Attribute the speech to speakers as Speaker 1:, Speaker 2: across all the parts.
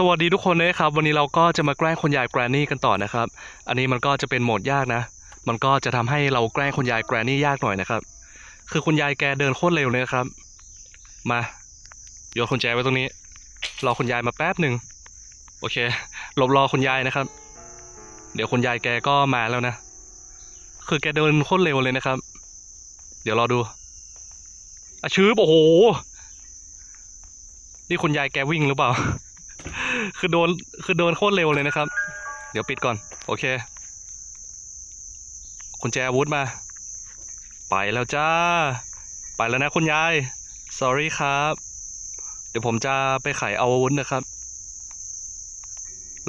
Speaker 1: สวัสดีทุกคนเนะครับ วันนี้เราก็จะมาแกล้งคุณยายแกรนนี่กันต่อนะครับ อันนี้มันก็จะเป็นโหมดยากนะ มันก็จะทำให้เราแกล้งคุณยายแกรนนี่ยากหน่อยนะครับ คือคุณยายแกเดินโคตรเร็วเลยนะครับ มาโยนคุณแจไว้ตรงนี้รอคุณยายมาแป๊บหนึ่งโอเคหลบรอคุณยายนะครับ เดี๋ยวคุณยายแกก็มาแล้วนะ คือแกเดินโคตรเร็วเลยนะครับ เดี๋ยวรอดูอาชืบโอ้โหนี่คุณยายแกวิ่งหรือเปล่า คือโดนคือโดนโคตรเร็วเลยนะครับ เดี๋ยวปิดก่อน โอเคคุณแจอาวุธมา ไปแล้วจ้า ไปแล้วนะคุณยาย sorry ครับ เดี๋ยวผมจะไปไขเอาอาวุธนะครับ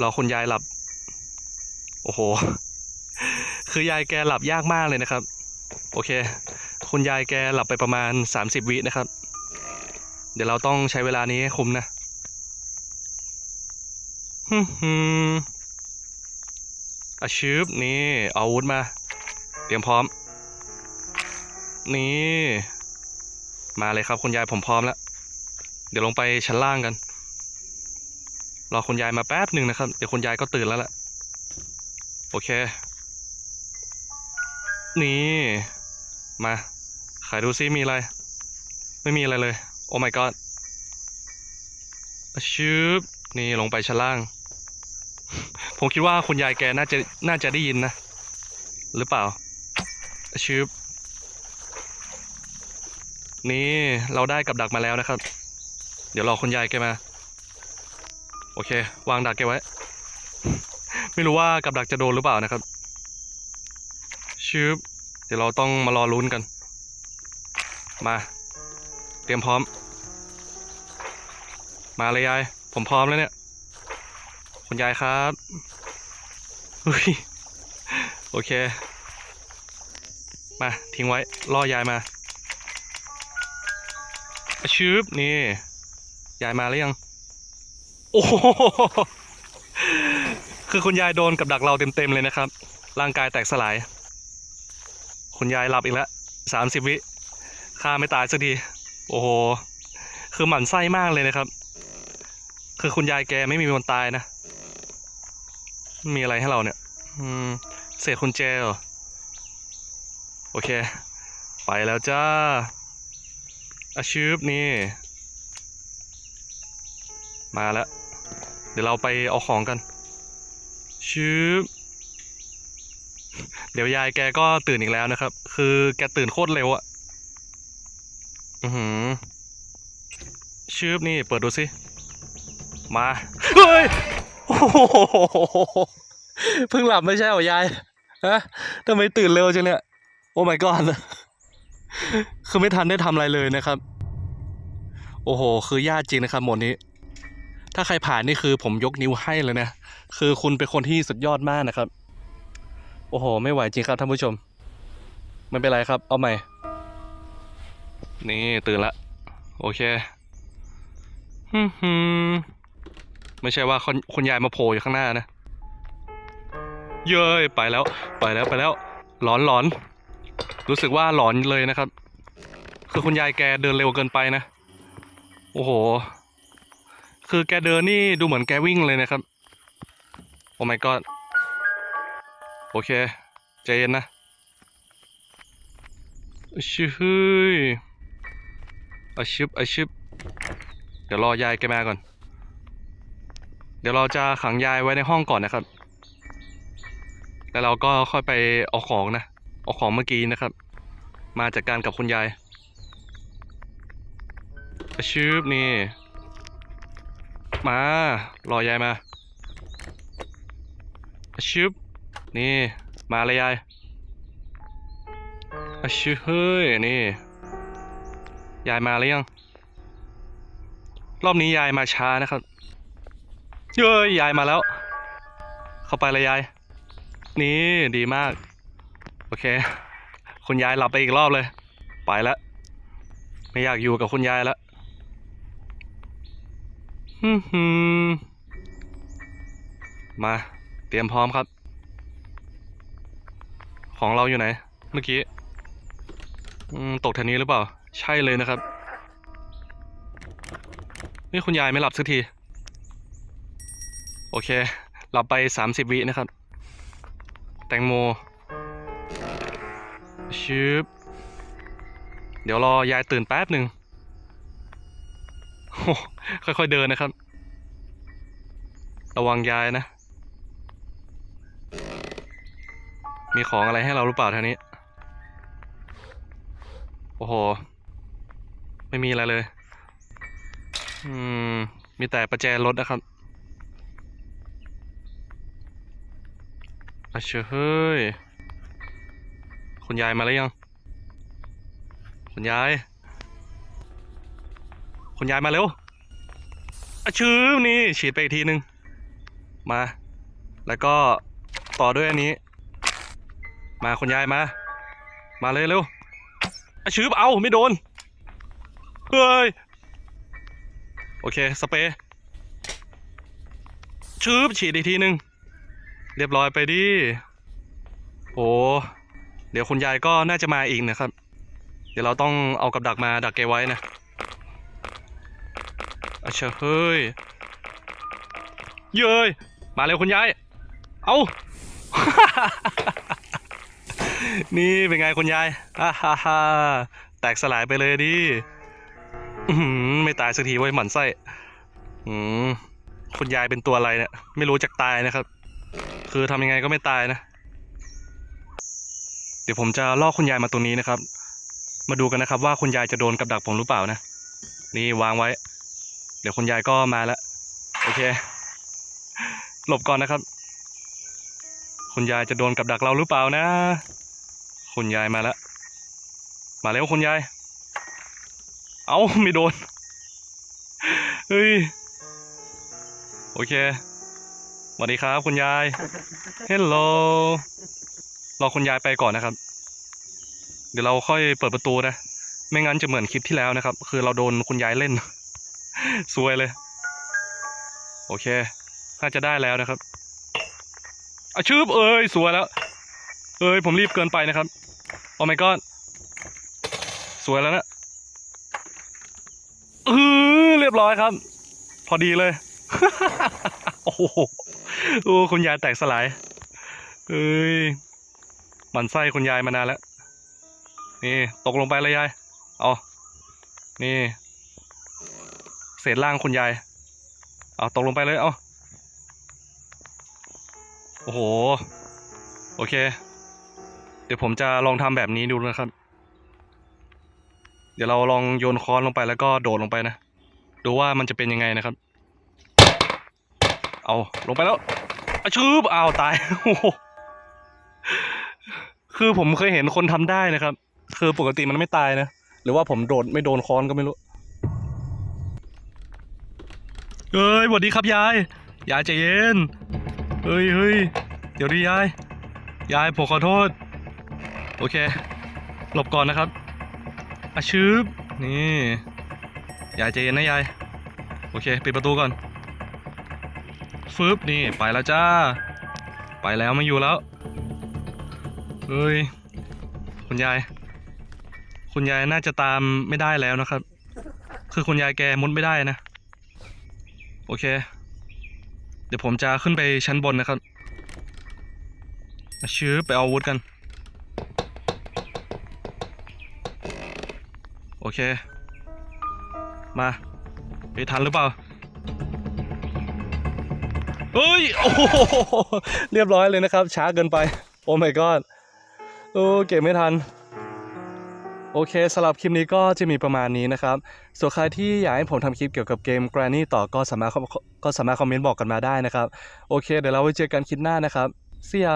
Speaker 1: รอคุณยายหลับ โอ้โห คือยายแกหลับยากมากเลยนะครับ โอเค คุณยายแกหลับไปประมาณ 30 วินะครับ เดี๋ยวเราต้องใช้เวลานี้ให้คุ้มนะ ฮึฮึอาชืบนี่เอาวุธมา เตรียมพร้อม นี่ มาเลยครับคุณยายผมพร้อมแล้ว เดี๋ยวลงไปชั้นล่างกัน รอคุณยายมาแป๊บหนึ่งนะครับ เดี๋ยวคุณยายก็ตื่นแล้วแหละโอเค นี่ มาขายดูซิมีอะไร ไม่มีอะไรเลย โอ้ my god อาชืบนี่ลงไปชั้นล่าง ผมคิดว่าคุณยายแกน่าจะน่าจะได้ยินนะ หรือเปล่าชืบนี่เราได้กับดักมาแล้วนะครับ เดี๋ยวรอคุณยายแกมา โอเค วางดักแกไว้ ไม่รู้ว่ากับดักจะโดนหรือเปล่านะครับชืบเดี๋ยวเราต้องมารอลุ้นกัน มา เตรียมพร้อม มาเลยยาย ผมพร้อมแล้วเนี่ย คุณยายครับอุ้ยโอเค มาทิ้งไว้ล่อยายมาชืบนี่ ยายมาหรือยัง โอ้โหคือคุณยายโดนกับดักเราเต็มๆเลยนะครับ ร่างกายแตกสลาย คุณยายหลับอีกแล้วสามสิบวิฆ่าไม่ตายสักที โอ้โห คือหมั่นไส้มากเลยนะครับ คือคุณยายแกไม่มีวันตายนะ มีอะไรให้เราเนี่ย อืม เศษคุณแจเหรอ โอเค ไปแล้วจ้า อาชืบนี่ มาแล้ว เดี๋ยวเราไปเอาของกันชืบเดี๋ยวยายแกก็ตื่นอีกแล้วนะครับ คือแกตื่นโคตรเร็วอะอือหือชืบนี่เปิดดูสิ มา เฮ้ย เพิ่งหลับไม่ใช่เหรอยายฮะทำไมตื่นเร็วจังเนี่ย โอ้ my god คือไม่ทันได้ทำอะไรเลยนะครับ โอ้โห คือยากจริงนะครับหมดนี้ ถ้าใครผ่านนี่คือผมยกนิ้วให้เลยนะ คือคุณเป็นคนที่สุดยอดมากนะครับ โอ้โห ไม่ไหวจริงครับท่านผู้ชม ไม่เป็นไรครับ เอาใหม่ นี่ตื่นละ โอเคฮึมฮึม ไม่ใช่ว่าคุณคุณยายมาโผล่อยู่ข้างหน้านะ เย้ยไปแล้ว ไปแล้วไปแล้วหลอนหลอน รู้สึกว่าหลอนเลยนะครับ คือคุณยายแกเดินเร็วเกินไปนะ โอ้โห คือแกเดินนี่ดูเหมือนแกวิ่งเลยนะครับ โอ้ my god โอเคใจเย็นนะชื่อเฮ้ยอาชิบอาชิบเดี๋ยวรอยายแกมาก่อน เดี๋ยวเราจะขังยายไว้ในห้องก่อนนะครับ แล้วเราก็ค่อยไปเอาของนะ เอาของเมื่อกี้นะครับ มาจัดการกับคุณยายอาชืบนี่ มารอยายมาอาชืบนี่ มาเลยยายอาชืบเฮ้ยนี่ ยายมาหรือยัง รอบนี้ยายมาช้านะครับ เย้ยยายมาแล้ว เข้าไปเลยยาย นี่ดีมาก โอเค คุณยายหลับไปอีกรอบเลย ไปแล้ว ไม่อยากอยู่กับคุณยายแล้วฮึมมมาเตรียมพร้อมครับ ของเราอยู่ไหน เมื่อกี้ตกแถวนี้หรือเปล่า ใช่เลยนะครับ นี่คุณยายไม่หลับสักที โอเคเราไป 30 วินะครับ แตงโมชืบเดี๋ยวรอยายตื่นแป๊บหนึ่งค่อยๆเดินนะครับ ระวังยายนะ มีของอะไรให้เราหรือเปล่าท่านี้ โอ้โห ไม่มีอะไรเลย อืม มีแต่ประแจรถนะครับ อาเชอเฮ้ย คุณยายมาแล้วยัง คุณยาย คุณยายมาเร็วอาชื่อนี่ฉีดไปอีกทีนึง มา แล้วก็ต่อด้วยอันนี้ มาคุณยายมา มาเลยเร็วอาชืบเอาไม่โดน เฮ้ย โอเค สเปรย์ชืบฉีดอีกทีนึง เรียบร้อยไปดิโอ้เดี๋ยวคุณยายก็น่าจะมาอีกนะครับ เดี๋ยวเราต้องเอากับดักมาดักแกไว้นะอาเชเฮ้ย เย้ย มาเร็วคุณยาย เอา นี่เป็นไงคุณยายอ่าฮ่าฮ่าแตกสลายไปเลยดิไม่ตายสักทีไว้หมันไส้ อืมคุณยายเป็นตัวอะไรเนี่ยไม่รู้จักตายนะครับ คือทำยังไงก็ไม่ตายนะ เดี๋ยวผมจะล่อคุณยายมาตรงนี้นะครับ มาดูกันนะครับว่าคุณยายจะโดนกับดักผมหรือเปล่านะ นี่วางไว้ เดี๋ยวคุณยายก็มาแล้ว โอเค หลบก่อนนะครับ คุณยายจะโดนกับดักเราหรือเปล่านะ คุณยายมาแล้ว มาแล้วคุณยาย เอาไม่โดน เฮ้ย โอเค วัสดีครับ คุณยาย เฮลโลรอคุณยายไปก่อนนะครับ เดี๋ยวเราค่อยเปิดประตูนะ ไม่งั้นจะเหมือนคลิปที่แล้วนะครับ คือเราโดนคุณยายเล่น ซวยเลย โอเค น่าจะได้แล้วนะครับอาชืบเอ้ยสวยแล้ว เอ้ยผมรีบเกินไปนะครับ โอ้ my god สวยแล้วนะเออเรียบร้อยครับ พอดีเลย โอ้โห โอ้คุณยายแตกสลาย เอ้ยหมันไส้คุณยายมานานแล้ว นี่ตกลงไปเลยยาย เอานี่ เศษล่างคุณยาย เอาตกลงไปเลย เอาโอ้โห โอเค เดี๋ยวผมจะลองทำแบบนี้ดูนะครับ เดี๋ยวเราลองโยนค้อนลงไปแล้วก็โดดลงไปนะ ดูว่ามันจะเป็นยังไงนะครับ เอาลงไปแล้วอะชืบอ้าวตายโอ้โหคือผมเคยเห็นคนทำได้นะครับ คือปกติมันไม่ตายนะ หรือว่าผมโดดไม่โดนค้อนก็ไม่รู้เอ้ยสวัสดีครับยาย ยายใจเย็นเฮ้ยเฮ้ยเดี๋ยวดิยาย ยายผมขอโทษ โอเค หลบก่อนนะครับอาชืบนี่ ยายใจเย็นนะยาย โอเค ปิดประตูก่อน ฟึบนี่ไปแล้วจ้า ไปแล้วไม่อยู่แล้ว เฮ้ย คุณยาย คุณยายน่าจะตามไม่ได้แล้วนะครับ คือคุณยายแกมุดไม่ได้นะ โอเค เดี๋ยวผมจะขึ้นไปชั้นบนนะครับมาชื้อไปเอาอาวุธกัน โอเค มาไปทันหรือเปล่า เฮ้ยโอ้โหเรียบร้อยเลยนะครับ ช้าเกินไป โอ้ my god โอ้เก็บไม่ทัน โอเคสำหรับคลิปนี้ก็จะมีประมาณนี้นะครับ ส่วนใครที่อยากให้ผมทำคลิปเกี่ยวกับเกม Granny ต่อก็สามารถก็สามารถคอมเมนต์บอกกันมาได้นะครับ โอเค เดี๋ยวเราไว้เจอกันคลิปหน้านะครับ See ya